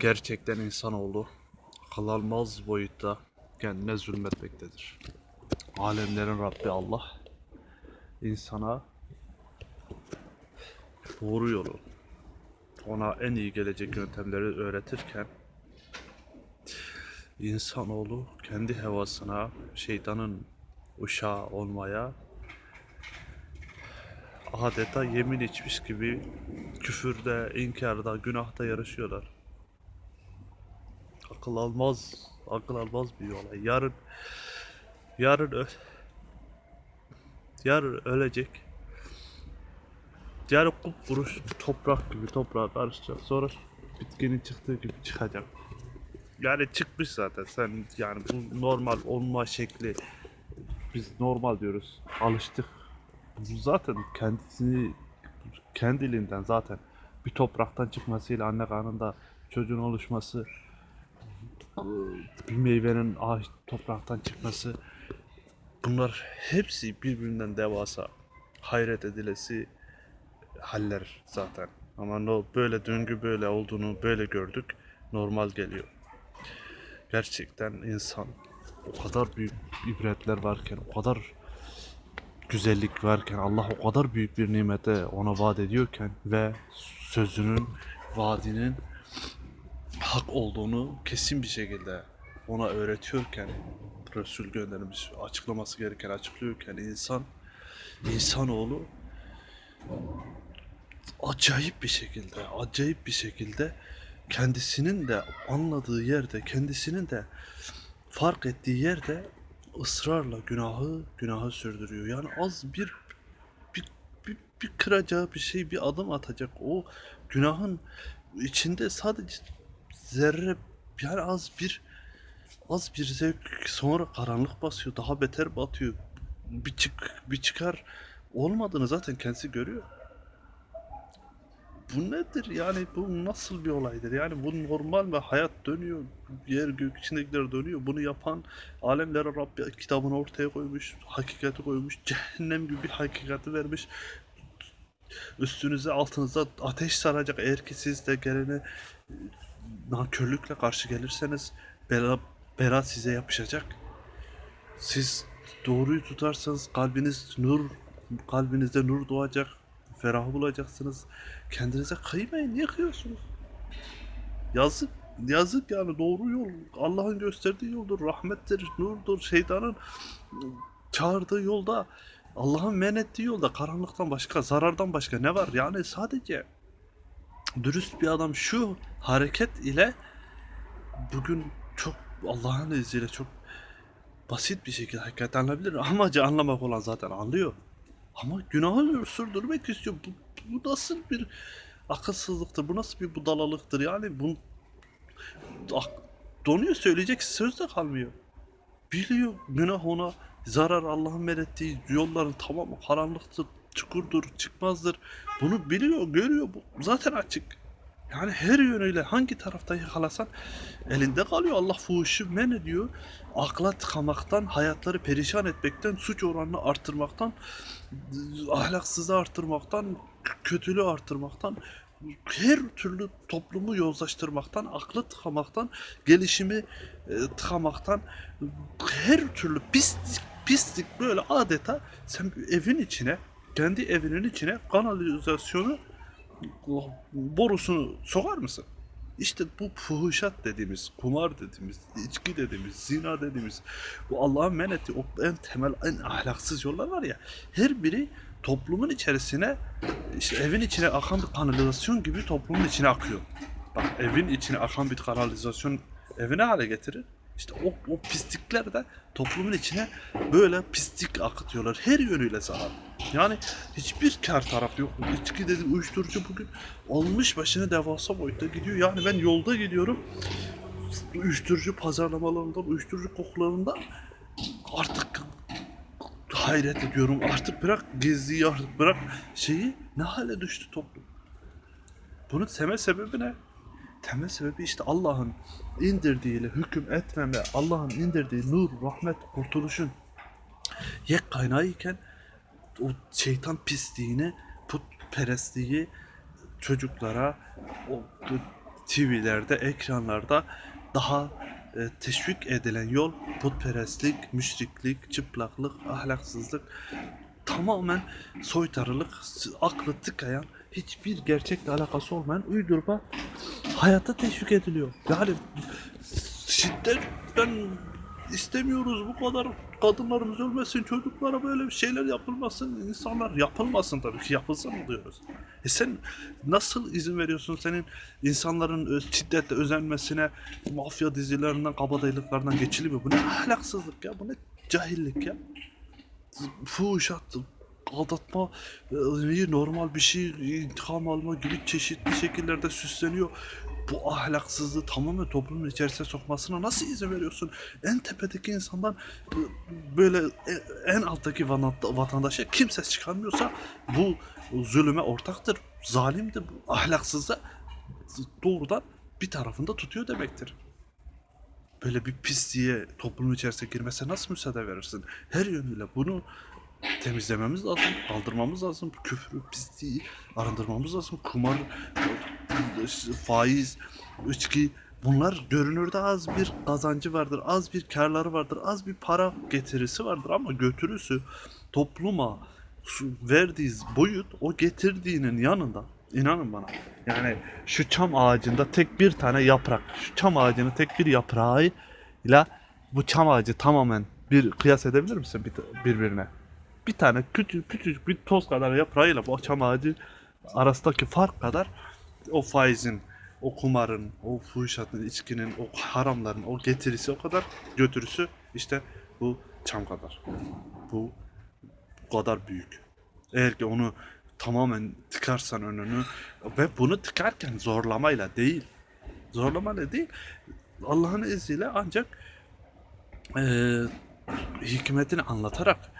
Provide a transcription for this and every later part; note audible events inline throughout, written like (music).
Gerçekten insanoğlu akıl almaz boyutta kendine zulmetmektedir. Alemlerin Rabbi Allah insana doğru yolu, ona en iyi gelecek yöntemleri öğretirken insanoğlu kendi hevasına, şeytanın uşağı olmaya adeta yemin içmiş gibi küfürde, inkarda, günahta yarışıyorlar. Akıl almaz, akıl almaz bir olay. Yarın, yarın ö- yarın ölecek. Yarın kupkuruş toprak gibi toprağa karışacak. Sonra bitkinin çıktığı gibi çıkacak. Yani çıkmış zaten. Sen yani bu normal olma şekli biz normal diyoruz. Alıştık. Bu zaten kendisini kendiliğinden zaten bir topraktan çıkmasıyla anne karnında çocuğun oluşması bir meyvenin ağaç topraktan çıkması bunlar hepsi birbirinden devasa hayret edilesi haller zaten. Ama no, böyle döngü böyle olduğunu böyle gördük. Normal geliyor. Gerçekten insan o kadar büyük ibretler varken, o kadar güzellik varken, Allah o kadar büyük bir nimete ona vaat ediyorken ve sözünün, vaadinin hak olduğunu kesin bir şekilde ona öğretiyorken Resul göndermiş açıklaması gereken açıklıyorken insan insanoğlu acayip bir şekilde acayip bir şekilde kendisinin de anladığı yerde kendisinin de fark ettiği yerde ısrarla günahı günahı sürdürüyor. Yani az bir bir, bir, bir kıracağı bir şey bir adım atacak. O günahın içinde sadece zerre yani az bir az bir zevk sonra karanlık basıyor daha beter batıyor. Bir çık bir çıkar olmadığını zaten kendisi görüyor. Bu nedir? Yani bu nasıl bir olaydır? Yani bu normal ve hayat dönüyor yer gök içindekiler dönüyor. Bunu yapan alemlere Rabbi kitabını ortaya koymuş hakikati koymuş cehennem gibi bir hakikati vermiş. Üstünüze altınıza ateş saracak eğer ki siz de gelene nankörlükle karşı gelirseniz bela, bela size yapışacak. Siz doğruyu tutarsanız kalbiniz nur, kalbinizde nur doğacak, ferah bulacaksınız. Kendinize kıymayın, niye kıyıyorsunuz? Yazık, yazık yani doğru yol, Allah'ın gösterdiği yoldur, rahmettir, nurdur, şeytanın çağırdığı yolda, Allah'ın men ettiği yolda karanlıktan başka, zarardan başka ne var? Yani sadece dürüst bir adam şu hareket ile bugün çok Allah'ın izniyle çok basit bir şekilde hakikaten anlayabilir. Amacı anlamak olan zaten anlıyor. Ama günahı sürdürmek istiyor. Bu, bu nasıl bir akılsızlıktır? Bu nasıl bir budalalıktır? Yani bu donuyor söyleyecek söz de kalmıyor. Biliyor günah ona zarar Allah'ın verettiği yolların tamamı karanlıktır, çukurdur, çıkmazdır. Bunu biliyor, görüyor. Bu zaten açık. Yani her yönüyle hangi taraftan yakalasan elinde kalıyor. Allah fuhuşu men ediyor. Akla tıkamaktan, hayatları perişan etmekten, suç oranını arttırmaktan, ahlaksızlığı arttırmaktan, kötülüğü arttırmaktan, her türlü toplumu yozlaştırmaktan, aklı tıkamaktan, gelişimi e, tıkamaktan, her türlü pislik, pislik böyle adeta sen evin içine, kendi evinin içine kanalizasyonu borusunu sokar mısın? İşte bu fuhuşat dediğimiz, kumar dediğimiz, içki dediğimiz, zina dediğimiz, bu Allah'ın men ettiği o en temel, en ahlaksız yollar var ya, her biri toplumun içerisine, işte evin içine akan bir kanalizasyon gibi toplumun içine akıyor. Bak evin içine akan bir kanalizasyon evine hale getirir. İşte o, o pislikler de toplumun içine böyle pislik akıtıyorlar. Her yönüyle zarar. Yani hiçbir kar tarafı yok. İçki dedim uyuşturucu bugün almış başına devasa boyutta gidiyor. Yani ben yolda gidiyorum. Uyuşturucu pazarlamalarından, uyuşturucu kokularından artık hayret ediyorum. Artık bırak geziyi, artık bırak şeyi ne hale düştü toplum. Bunun temel sebebi ne? Temel sebebi işte Allah'ın indirdiğiyle hüküm etmeme, Allah'ın indirdiği nur, rahmet, kurtuluşun yek kaynağı iken o şeytan pisliğini, putperestliği çocuklara, o TV'lerde, ekranlarda daha e, teşvik edilen yol putperestlik, müşriklik, çıplaklık, ahlaksızlık, tamamen soytarılık, aklı tıkayan, hiçbir gerçekle alakası olmayan uydurma hayata teşvik ediliyor. Yani şiddetten istemiyoruz bu kadar kadınlarımız ölmesin, çocuklara böyle bir şeyler yapılmasın, insanlar yapılmasın tabii ki yapılsın diyoruz. E sen nasıl izin veriyorsun senin insanların şiddetle özenmesine, mafya dizilerinden, kabadayılıklardan geçilmiyor. Bu ne ahlaksızlık ya, bu ne cahillik ya. Fuhuşat, aldatma, e, normal bir şey, intikam alma gibi çeşitli şekillerde süsleniyor. Bu ahlaksızlığı tamamen toplumun içerisine sokmasına nasıl izin veriyorsun? En tepedeki insandan e, böyle e- en alttaki vatan- vatandaşa kim ses çıkarmıyorsa bu zulüme ortaktır, zalimdir, bu ahlaksızda doğrudan bir tarafında tutuyor demektir. Böyle bir pisliğe toplumun içerisine girmesine nasıl müsaade verirsin? Her yönüyle bunu temizlememiz lazım, kaldırmamız lazım. Küfrü, pisliği arındırmamız lazım. Kumar, faiz, içki bunlar görünürde az bir kazancı vardır, az bir karları vardır, az bir para getirisi vardır ama götürüsü topluma verdiği boyut o getirdiğinin yanında inanın bana yani şu çam ağacında tek bir tane yaprak şu çam ağacının tek bir yaprağıyla bu çam ağacı tamamen bir kıyas edebilir misin bir- birbirine? Bir tane küçük küçük bir toz kadar yaprağıyla bu çam ağacı arasındaki fark kadar o faizin, o kumarın, o fuhuşatın, içkinin, o haramların, o getirisi o kadar götürüsü işte bu çam kadar. Bu bu kadar büyük. Eğer ki onu tamamen tıkarsan önünü ve bunu tıkarken zorlamayla değil. Zorlamayla değil. Allah'ın izniyle ancak eee hikmetini anlatarak e,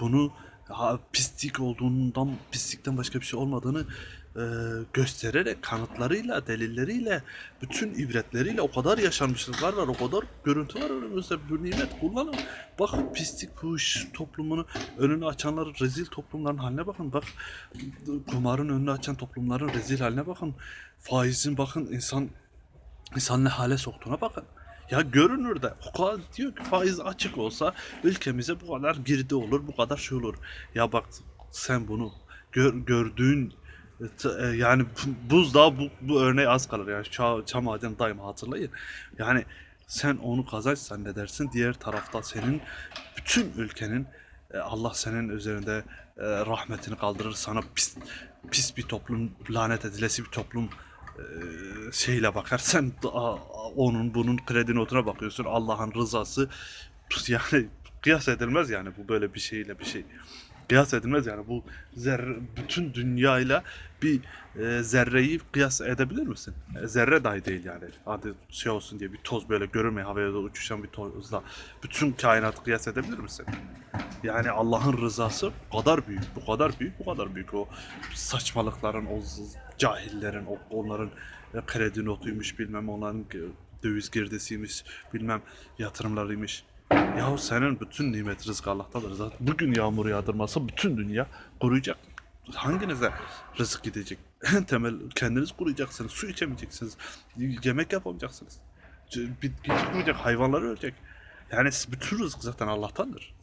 bunu ha, pislik olduğundan pislikten başka bir şey olmadığını e, göstererek kanıtlarıyla delilleriyle bütün ibretleriyle o kadar yaşanmışlıklar var o kadar görüntü var önümüzde. Bu nimet kullanın. Bak pislik fuhuş toplumunu önünü açanlar rezil toplumların haline bakın. Bak kumarın önünü açan toplumların rezil haline bakın. Faizin bakın insan insan ne hale soktuğuna bakın ya görünür de o diyor ki faiz açık olsa ülkemize bu kadar girdi olur, bu kadar şey olur. Ya bak sen bunu gör, gördüğün e, yani bu- buzdağı bu, bu örneği az kalır yani çağ, çam ağacını daima hatırlayın. Yani sen onu kazanç zannedersin diğer tarafta senin bütün ülkenin e, Allah senin üzerinde e, rahmetini kaldırır sana pis, pis bir toplum lanet edilesi bir toplum şeyle bakar sen da- a- onun bunun kredi notuna bakıyorsun. Allah'ın rızası yani kıyas edilmez yani bu böyle bir şeyle bir şey kıyas edilmez yani bu zerre bütün dünyayla bir e, zerreyi kıyas edebilir misin? E, zerre dahi değil yani. Hadi şey olsun diye bir toz böyle görünmeyen havaya doğru uçuşan bir tozla bütün kainatı kıyas edebilir misin? Yani Allah'ın rızası bu kadar büyük, bu kadar büyük, bu kadar büyük. O saçmalıkların, o cahillerin, o onların e, kredi notuymuş, bilmem onların e, döviz girdisiymiş, bilmem yatırımlarıymış. Yahu senin bütün nimet rızkı Allah'tadır. Zaten bugün yağmur yağdırmasa bütün dünya kuruyacak. Hanginize rızık gidecek? (laughs) En temel kendiniz kuruyacaksınız, su içemeyeceksiniz, yemek yapamayacaksınız. Bitki çıkmayacak, hayvanlar ölecek. Yani bütün rızık zaten Allah'tandır.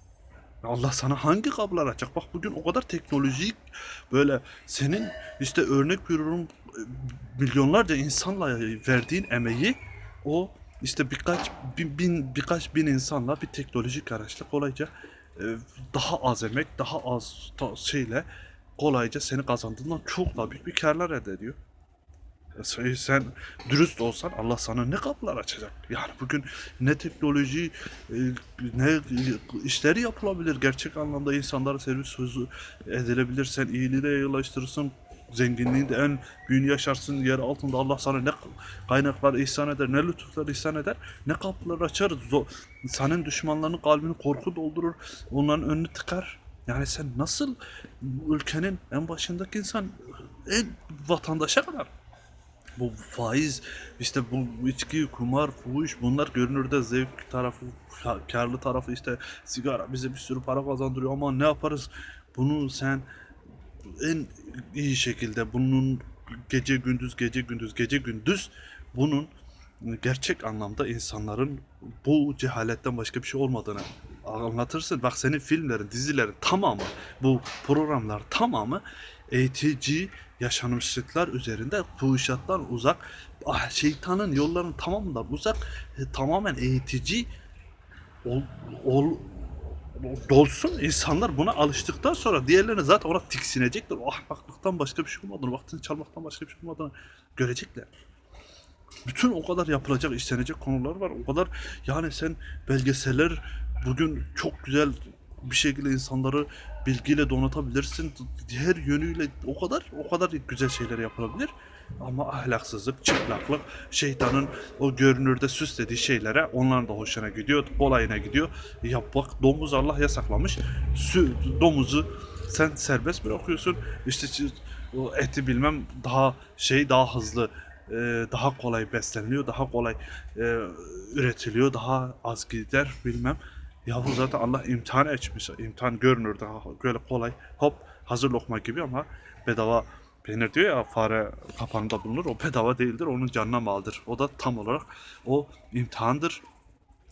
Allah sana hangi kapılar açacak? Bak bugün o kadar teknolojik böyle senin işte örnek veriyorum milyonlarca insanla verdiğin emeği o işte birkaç bin, bin birkaç bin insanla bir teknolojik araçla kolayca e, daha az emek, daha az şeyle kolayca seni kazandığından çok daha büyük bir karlar elde ediyor. E, Sen, dürüst olsan Allah sana ne kapılar açacak? Yani bugün ne teknoloji, e, ne işleri yapılabilir. Gerçek anlamda insanlara servis sözü edilebilir. Sen iyiliği de yayılaştırırsın. Zenginliğin de en büyüğünü yaşarsın. Yer altında Allah sana ne kaynaklar ihsan eder, ne lütuflar ihsan eder, ne kapılar açar. Senin düşmanlarının kalbini korku doldurur. Onların önünü tıkar. Yani sen nasıl ülkenin en başındaki insan en vatandaşa kadar bu faiz işte bu içki, kumar, fuhuş bunlar görünürde zevk tarafı, ka- karlı tarafı işte sigara bize bir sürü para kazandırıyor ama ne yaparız? Bunu sen en iyi şekilde bunun gece gündüz gece gündüz gece gündüz bunun gerçek anlamda insanların bu cehaletten başka bir şey olmadığını anlatırsın. Bak senin filmlerin, dizilerin tamamı, bu programlar tamamı eğitici yaşanmışlıklar üzerinde fuhuşattan uzak, ah, şeytanın yollarının tamamından uzak, e, tamamen eğitici ol, ol, dolsun insanlar buna alıştıktan sonra diğerlerine zaten ona tiksinecekler. O ahmaklıktan başka bir şey olmadığını, vaktini çalmaktan başka bir şey olmadığını görecekler. Bütün o kadar yapılacak, işlenecek konular var. O kadar yani sen belgeseller bugün çok güzel bir şekilde insanları bilgiyle donatabilirsin. Her yönüyle o kadar o kadar güzel şeyler yapılabilir. Ama ahlaksızlık, çıplaklık, şeytanın o görünürde süslediği şeylere onların da hoşuna gidiyor, kolayına gidiyor. Yap bak domuz Allah yasaklamış. Sü, domuzu sen serbest bırakıyorsun. İşte eti bilmem daha şey daha hızlı e, daha kolay besleniliyor, daha kolay e, üretiliyor, daha az gider bilmem. Yahu zaten Allah imtihan açmış. İmtihan görünür daha böyle kolay. Hop hazır lokma gibi ama bedava peynir diyor ya fare kapağında bulunur. O bedava değildir. Onun canına maldır. O da tam olarak o imtihandır.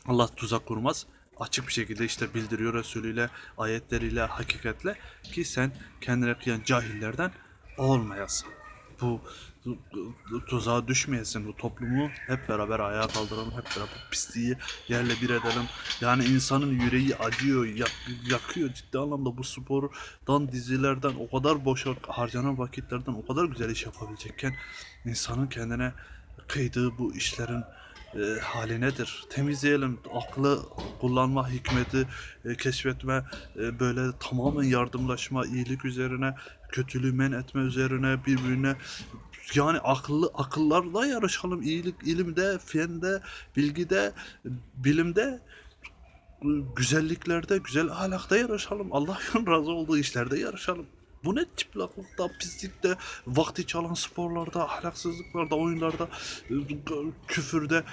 Allah tuzak kurmaz. Açık bir şekilde işte bildiriyor Resulüyle, ayetleriyle, hakikatle ki sen kendine kıyan cahillerden olmayasın. Bu bu tuzağa düşmeyesin. Bu toplumu hep beraber ayağa kaldıralım. Hep beraber pisliği yerle bir edelim. Yani insanın yüreği acıyor, yak- yakıyor ciddi anlamda bu spordan, dizilerden, o kadar boşa harcanan vakitlerden o kadar güzel iş yapabilecekken insanın kendine kıydığı bu işlerin e, hali nedir? Temizleyelim. Aklı kullanma, hikmeti e, keşfetme, e, böyle tamamen yardımlaşma, iyilik üzerine, kötülüğü men etme üzerine, birbirine yani akıllı akıllarla yarışalım. İyilik, ilimde, fende, bilgide, bilimde, güzelliklerde, güzel ahlakta yarışalım. Allah'ın (laughs) razı olduğu işlerde yarışalım. Bu ne çıplaklıkta, pislikte, vakti çalan sporlarda, ahlaksızlıklarda, oyunlarda, küfürde,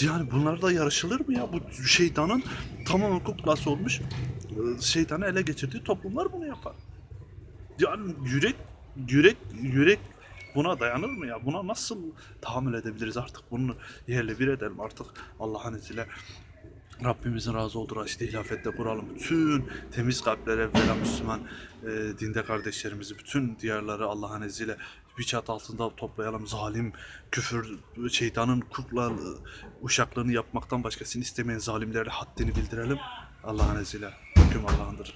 yani bunlarda yarışılır mı ya? Bu şeytanın tamamen kuklası olmuş, şeytanı ele geçirdiği toplumlar bunu yapar. Yani yürek, yürek, yürek buna dayanır mı ya? Buna nasıl tahammül edebiliriz artık? Bunu yerle bir edelim artık Allah'ın izniyle. Rabbimizin razı olduğu raşidi hilafette kuralım. Bütün temiz kalplere veren Müslüman e, dinde kardeşlerimizi, bütün diyarları Allah'ın izniyle bir çat altında toplayalım. Zalim, küfür, şeytanın kukla uşaklığını yapmaktan başkasını istemeyen zalimlere haddini bildirelim. Allah'ın izniyle. Hüküm Allah'ındır.